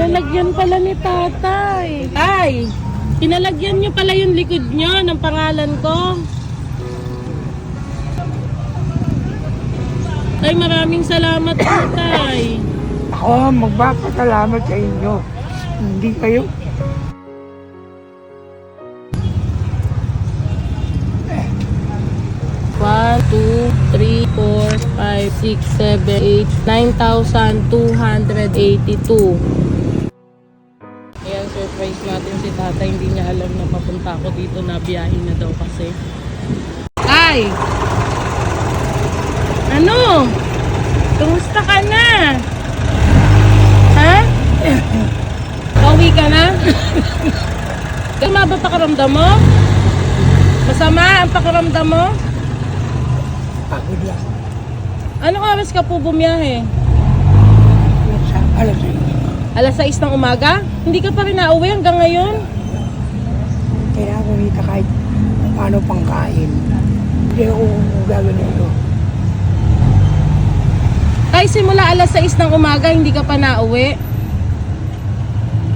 Pinalagyan pala ni tatay. Tay, pinalagyan niyo pala yung likod niyo ng pangalan ko. Tay, maraming salamat po, tay. Ako magpapasalamat sa inyo. Hindi kayo. One, two, three, four, five, six, seven, eight, nine thousand two hundred eighty-two. Surprise natin si tata. Hindi niya alam na papunta ako dito na biyahin na daw kasi. Ay! Ano? Kumusta ka na? Ha? Pauwi ka na? Kama ba pakaramdam mo? Masama ang pakaramdam mo? Pagod lang. Anong oras ka po bumiyahe? Alas Alas 6 ng umaga? Hindi ka pa rin nauwi hanggang ngayon? kailangan kumita kahit paano pangkain. Hindi ako gaganito. Tay, simula alas 6 ng umaga, hindi ka pa nauwi?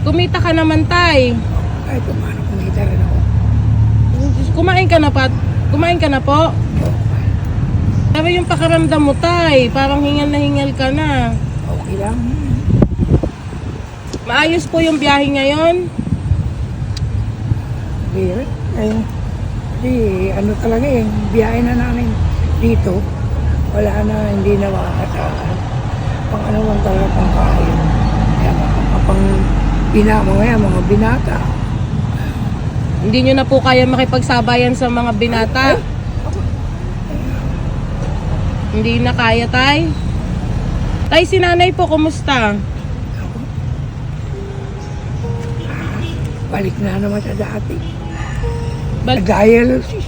Kumita ka naman, Tay. Kahit paano kumita rin ako. Kumain ka na pa? Kumain ka na po? Pero yung pakaramdam mo, Tay, parang hingal na hingal ka na. Okay lang. Maayos po yung biyahe ngayon? Eh, Kasi ano talaga eh, biyahe na namin dito. Wala na, hindi na makakasaan. Pang ano lang talaga pangkain. Kaya mga pang bina, mga mga binata. Hindi nyo na po kaya makipagsabayan sa mga binata? Hindi na kaya, Tay? Tay, si nanay po, kumusta? Balik na naman sa dati. Bal- Dialysis.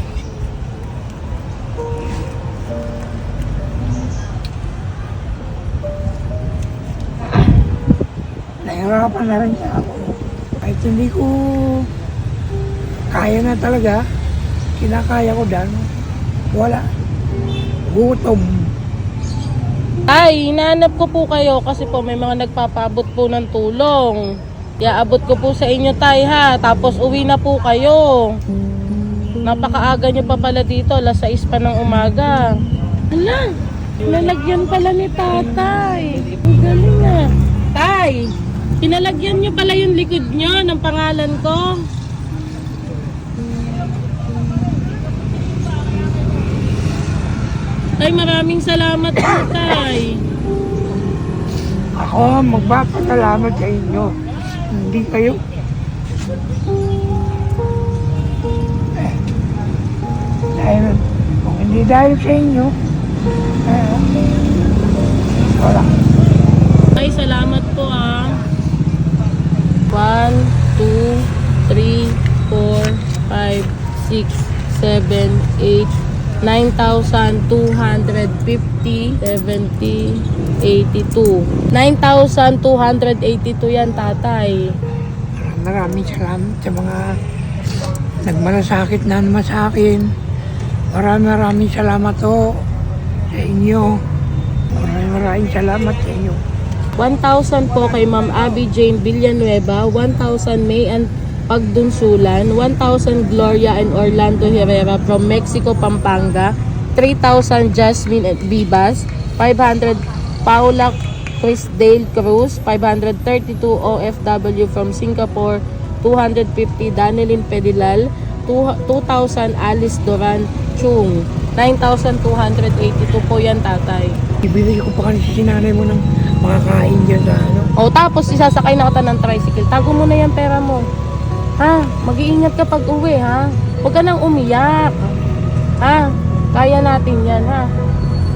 Nahirapan na rin siya ako. Kahit hindi ko kaya na talaga, kinakaya ko dan, wala. Gutom. Ay, hinahanap ko po kayo kasi po may mga nagpapabot po ng tulong. Iaabot ko po sa inyo, Tay, ha? Tapos uwi na po kayo. Napakaaga nyo pa pala dito, alas 6 pa ng umaga. Hala, pinalagyan pala ni tatay. Ang galing ah. Tay, pinalagyan nyo pala yung likod nyo ng pangalan ko. Tay, maraming salamat po, Tay. Ako magpapasalamat sa inyo. Hindi kayo. Eh, dahil, kung hindi dahil sa inyo, eh, wala. Ay, salamat po ah. 1, 2, 3, 4, 5, 6, 7, 8, 9,250, 70, 82. 9,282 yan, tatay. Maraming salamat sa mga nagmalasakit na naman sa akin. Maraming maraming salamat to sa inyo. Maraming maraming salamat sa inyo. 1,000 po kay Ma'am Abby Jane Villanueva, 1,000 May and Pagdunsulan, 1,000 Gloria and Orlando Herrera from Mexico, Pampanga, 3,000 Jasmine at Vivas, 500 Paula Chrisdale Cruz, 532 OFW from Singapore, 250 Danilin Pedilal, 2,000 Alice Doran Chung, 9,282 po yan tatay. Ibili ko pa kasi si nanay mo ng mga kain dyan sa ano. O tapos isasakay na kita ng tricycle. Tago mo na yung pera mo. Ha? Mag-iingat ka pag uwi ha. Huwag ka nang umiyak. Ha? Kaya natin yan ha.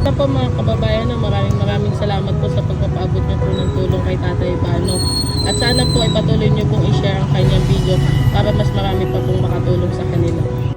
Yan po mga kababayan, maraming maraming salamat po sa pagpapaabot niyo po ng tulong kay Tatay Bano. At sana po ay patuloy niyo pong i-share ang kanyang video para mas marami pa pong makatulong sa kanila.